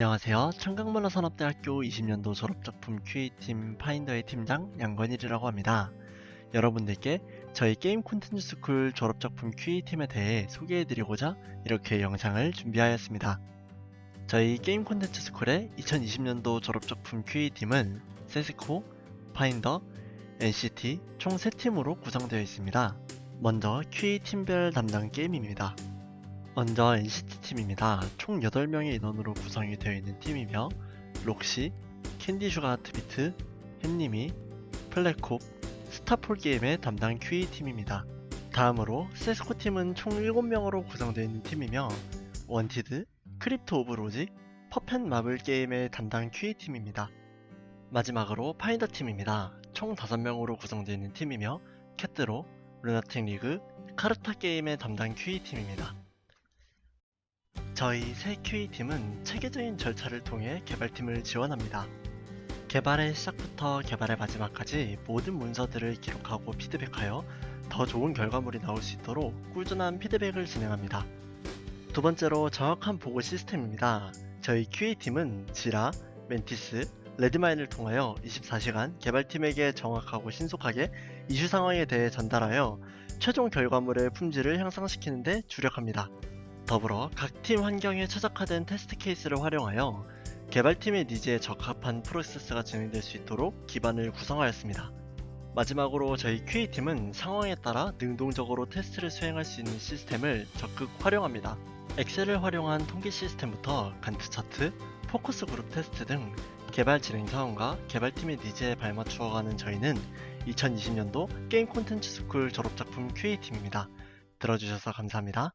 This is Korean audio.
안녕하세요. 청강문화산업대학교 20년도 졸업작품 QA팀 파인더의 팀장 양건일이라고 합니다. 여러분들께 저희 게임 콘텐츠 스쿨 졸업작품 QA팀에 대해 소개해드리고자 이렇게 영상을 준비하였습니다. 저희 게임 콘텐츠 스쿨의 2020년도 졸업작품 QA팀은 세스코, 파인더, NCT 총 3팀으로 구성되어 있습니다. 먼저 QA팀별 담당 게임입니다. 먼저 NCT팀입니다. 총 8명의 인원으로 구성이 되어 있는 팀이며 록시, 캔디슈가 하트비트, 햄님이, 플래콥, 스타폴 게임의 담당 QA팀입니다. 다음으로 세스코 팀은 총 7명으로 구성되어 있는 팀이며 원티드, 크립토 오브 로지, 퍼펜 마블 게임의 담당 QA팀입니다. 마지막으로 파인더 팀입니다. 총 5명으로 구성되어 있는 팀이며 캣드로, 루나틱 리그, 카르타 게임의 담당 QA팀입니다. 저희 새 QA팀은 체계적인 절차를 통해 개발팀을 지원합니다. 개발의 시작부터 개발의 마지막까지 모든 문서들을 기록하고 피드백하여 더 좋은 결과물이 나올 수 있도록 꾸준한 피드백을 진행합니다. 두 번째로 정확한 보고 시스템입니다. 저희 QA팀은 지라, 멘티스, 레드마인을 통하여 24시간 개발팀에게 정확하고 신속하게 이슈 상황에 대해 전달하여 최종 결과물의 품질을 향상시키는 데 주력합니다. 더불어 각 팀 환경에 최적화된 테스트 케이스를 활용하여 개발팀의 니즈에 적합한 프로세스가 진행될 수 있도록 기반을 구성하였습니다. 마지막으로 저희 QA팀은 상황에 따라 능동적으로 테스트를 수행할 수 있는 시스템을 적극 활용합니다. 엑셀을 활용한 통계 시스템부터 간트 차트, 포커스 그룹 테스트 등 개발 진행 상황과 개발팀의 니즈에 발맞추어 가는 저희는 2020년도 게임 콘텐츠 스쿨 졸업작품 QA팀입니다. 들어주셔서 감사합니다.